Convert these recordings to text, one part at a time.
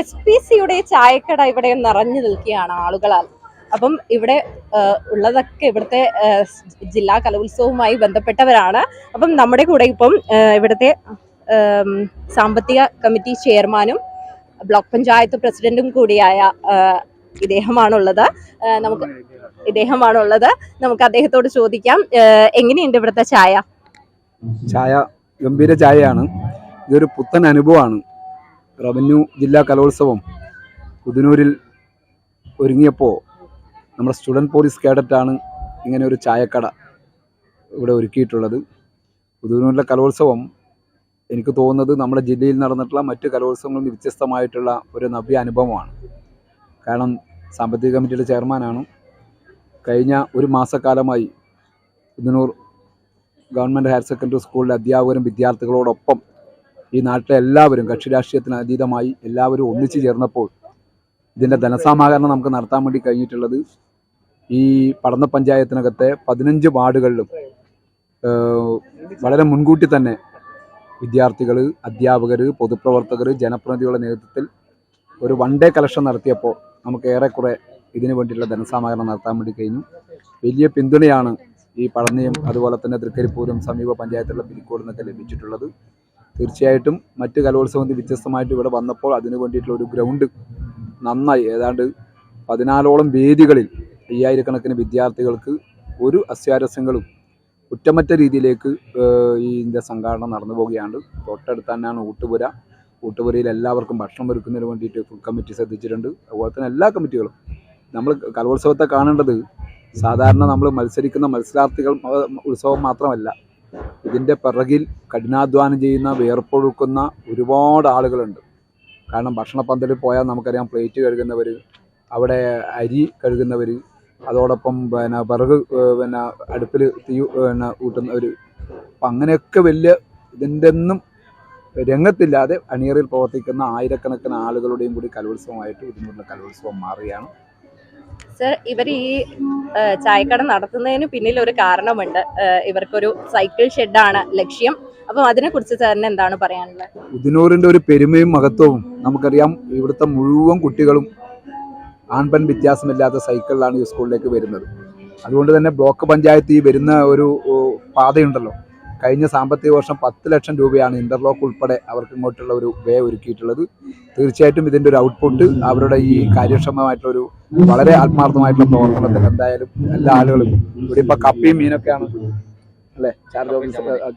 S P സിയുടെ ചായക്കട ഇവിടെ നിറഞ്ഞു നിൽക്കുകയാണ് ആളുകളാൽ. അപ്പം ഇവിടെ ഉള്ളതൊക്കെ ഇവിടുത്തെ ജില്ലാ കലോത്സവവുമായി ബന്ധപ്പെട്ടവരാണ്. അപ്പം നമ്മുടെ കൂടെ ഇപ്പം ഇവിടുത്തെ സാമ്പത്തിക കമ്മിറ്റി ചെയർമാനും ബ്ലോക്ക് പഞ്ചായത്ത് പ്രസിഡന്റും കൂടിയായ ഇദ്ദേഹമാണുള്ളത്. നമുക്ക് ഇദ്ദേഹമാണുള്ളത്. നമുക്ക് അദ്ദേഹത്തോട് ചോദിക്കാം. എങ്ങനെയുണ്ട് ഇവിടുത്തെ ചായ? ചായ ഗംഭീര ചായയാണ്. ഇതൊരു പുത്തൻ അനുഭവമാണ്. റവന്യൂ ജില്ലാ കലോത്സവം പുതുനൂരിൽ ഒരുങ്ങിയപ്പോൾ നമ്മുടെ സ്റ്റുഡന്റ് പോലീസ് കേഡറ്റാണ് ഇങ്ങനെ ഒരു ചായക്കട ഇവിടെ ഒരുക്കിയിട്ടുള്ളത്. പുതുനൂരിലെ കലോത്സവം എനിക്ക് തോന്നുന്നത് നമ്മുടെ ജില്ലയിൽ നടന്നിട്ടുള്ള മറ്റ് കലോത്സവങ്ങളിൽ വ്യത്യസ്തമായിട്ടുള്ള ഒരു നവ്യ അനുഭവമാണ്. കാരണം സാമ്പത്തിക കമ്മിറ്റിയുടെ ചെയർമാനാണ്. കഴിഞ്ഞ ഒരു മാസക്കാലമായി പുതുനൂർ ഗവൺമെന്റ് ഹയർ സെക്കൻഡറി സ്കൂളിലെ അധ്യാപകരും വിദ്യാർത്ഥികളോടൊപ്പം ഈ നാട്ടിലെ എല്ലാവരും കക്ഷി രാഷ്ട്രീയത്തിന് അതീതമായി എല്ലാവരും ഒന്നിച്ചു ചേർന്നപ്പോൾ ഇതിന്റെ ധനസമാഹരണം നമുക്ക് നടത്താൻ വേണ്ടി കഴിഞ്ഞിട്ടുള്ളത് ഈ പഠന പഞ്ചായത്തിനകത്തെ പതിനഞ്ച് വാർഡുകളിലും വളരെ മുൻകൂട്ടി തന്നെ വിദ്യാർത്ഥികൾ അധ്യാപകർ പൊതുപ്രവർത്തകർ ജനപ്രതിനിധികളുടെ നേതൃത്വത്തിൽ ഒരു വൺ ഡേ കളക്ഷൻ നടത്തിയപ്പോൾ നമുക്ക് ഏറെക്കുറെ ഇതിനു വേണ്ടിയിട്ടുള്ള ധനസമാഹരണം നടത്താൻ വേണ്ടി കഴിഞ്ഞു. വലിയ പിന്തുണയാണ് ഈ പഠനയും അതുപോലെ തന്നെ തൃക്കരിപ്പൂരും സമീപ പഞ്ചായത്തുള്ള പിരിക്കോട് നിന്നൊക്കെ ലഭിച്ചിട്ടുള്ളത്. തീർച്ചയായിട്ടും മറ്റ് കലോത്സവത്തിൽ വ്യത്യസ്തമായിട്ട് ഇവിടെ വന്നപ്പോൾ അതിനു വേണ്ടിയിട്ടുള്ള ഒരു ഗ്രൗണ്ട് നന്നായി. ഏതാണ്ട് പതിനാലോളം വേദികളിൽ അയ്യായിരക്കണക്കിന് വിദ്യാർത്ഥികൾക്ക് ഒരു അസ്വാരസ്യങ്ങളും കുറ്റമറ്റ രീതിയിലേക്ക് ഈ ഇതിന്റെ സംഘാടനം നടന്നു പോവുകയാണ്. തൊട്ടടുത്ത് തന്നെയാണ് ഊട്ടുപുര. ഊട്ടുപുരയിൽ എല്ലാവർക്കും ഭക്ഷണം ഒരുക്കുന്നതിന് വേണ്ടിയിട്ട് ഫുഡ് കമ്മിറ്റി ശ്രദ്ധിച്ചിട്ടുണ്ട്. അതുപോലെ തന്നെ എല്ലാ കമ്മിറ്റികളും നമ്മൾ കലോത്സവത്തെ കാണേണ്ടത് സാധാരണ നമ്മൾ മത്സരിക്കുന്ന മത്സരാർത്ഥികൾ ഉത്സവം മാത്രമല്ല. ഇതിന്റെ പിറകിൽ കഠിനാധ്വാനം ചെയ്യുന്ന വേർപ്പൊഴുക്കുന്ന ഒരുപാട് ആളുകളുണ്ട്. കാരണം ഭക്ഷണ പന്തലിൽ പോയാൽ നമുക്കറിയാം പ്ലേറ്റ് കഴുകുന്നവർ അവിടെ അരി കഴുകുന്നവർ അതോടൊപ്പം പിന്നെ വിറക് പിന്നെ അടുപ്പിൽ തീ പിന്നെ കൂട്ടുന്നവർ അപ്പം അങ്ങനെയൊക്കെ വലിയ ഇതിന്റെ ഒന്നും രംഗത്തില്ലാതെ അണിയറിൽ പ്രവർത്തിക്കുന്ന ആയിരക്കണക്കിന് ആളുകളുടെയും കൂടി കലോത്സവമായിട്ട് ഇതിനുള്ള കലോത്സവം മാറുകയാണ്. സർ ഇവർ ഈ ചായക്കട നടത്തുന്നതിന് പിന്നിൽ ഒരു കാരണമുണ്ട് ഇവർക്കൊരു സൈക്കിൾ ഷെഡാണ് ലക്ഷ്യം. അപ്പം അതിനെ കുറിച്ച് സാറിന് എന്താണ് പറയാനുള്ളത്? ഉദിനൂറിന്റെ ഒരു പെരുമയും മഹത്വവും നമുക്കറിയാം. ഇവിടുത്തെ മുഴുവൻ കുട്ടികളും ആൺപെൺ വ്യത്യാസമില്ലാത്ത സൈക്കിളിലാണ് ഈ സ്കൂളിലേക്ക് വരുന്നത്. അതുകൊണ്ട് തന്നെ ബ്ലോക്ക് പഞ്ചായത്ത് ഈ വരുന്ന ഒരു പാതയുണ്ടല്ലോ. കഴിഞ്ഞ സാമ്പത്തിക വർഷം പത്ത് ലക്ഷം രൂപയാണ് ഇന്റർലോക്ക് ഉൾപ്പെടെ അവർക്ക് ഇങ്ങോട്ടുള്ള ഒരു വേ ഒരുക്കിയിട്ടുള്ളത്. തീർച്ചയായിട്ടും ഇതിന്റെ ഒരു ഔട്ട്പുട്ട് അവരുടെ ഈ കാര്യക്ഷമമായിട്ടുള്ള ഒരു വളരെ ആത്മാർത്ഥമായിട്ടുള്ള പ്രവർത്തനത്തിൽ എന്തായാലും എല്ലാ ആളുകളും ഇവിടെ ഇപ്പൊ കപ്പിയും മീനൊക്കെയാണ് അല്ലേ?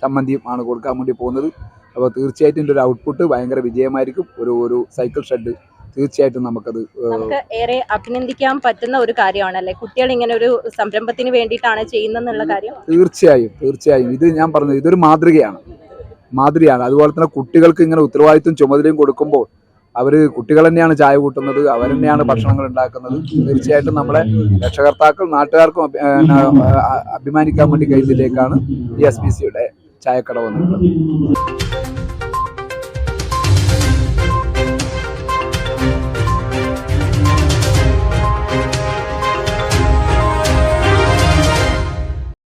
ചമ്മന്തിയും ആണ് കൊടുക്കാൻ വേണ്ടി പോകുന്നത്. അപ്പോൾ തീർച്ചയായിട്ടും ഇതിന്റെ ഒരു ഔട്ട്പുട്ട് ഭയങ്കര വിജയമായിരിക്കും. ഒരു ഒരു സൈക്കിൾ ഷെഡ് തീർച്ചയായിട്ടും നമുക്കത് നമുക്ക് ഏറെ അഭിനന്ദിക്കാൻ പറ്റുന്ന ഒരു കാര്യമാണ് അല്ലെ കുട്ടികൾ ഇങ്ങനെ ഒരു സംരംഭത്തിന് വേണ്ടിയിട്ടാണ് ചെയ്യുന്നതെന്നുള്ള കാര്യം? തീർച്ചയായും തീർച്ചയായും. ഇത് ഞാൻ പറഞ്ഞത് ഇതൊരു മാതൃകയാണ്. മാതൃകയാണ്. അതുപോലെ തന്നെ കുട്ടികൾക്ക് ഇങ്ങനെ ഉത്തരവാദിത്വം ചുമതലയും കൊടുക്കുമ്പോൾ അവർ കുട്ടികൾ തന്നെയാണ് ചായ കൂട്ടുന്നത് അവർ തന്നെയാണ് ഭക്ഷണങ്ങൾ ഉണ്ടാക്കുന്നത്. തീർച്ചയായിട്ടും നമ്മുടെ രക്ഷകർത്താക്കൾ നാട്ടുകാർക്കും അഭിമാനിക്കാൻ വേണ്ടി കഴിഞ്ഞതിലേക്കാണ് ഈ എസ് പി സിയുടെ ചായക്കട വന്നിട്ടുള്ളത്.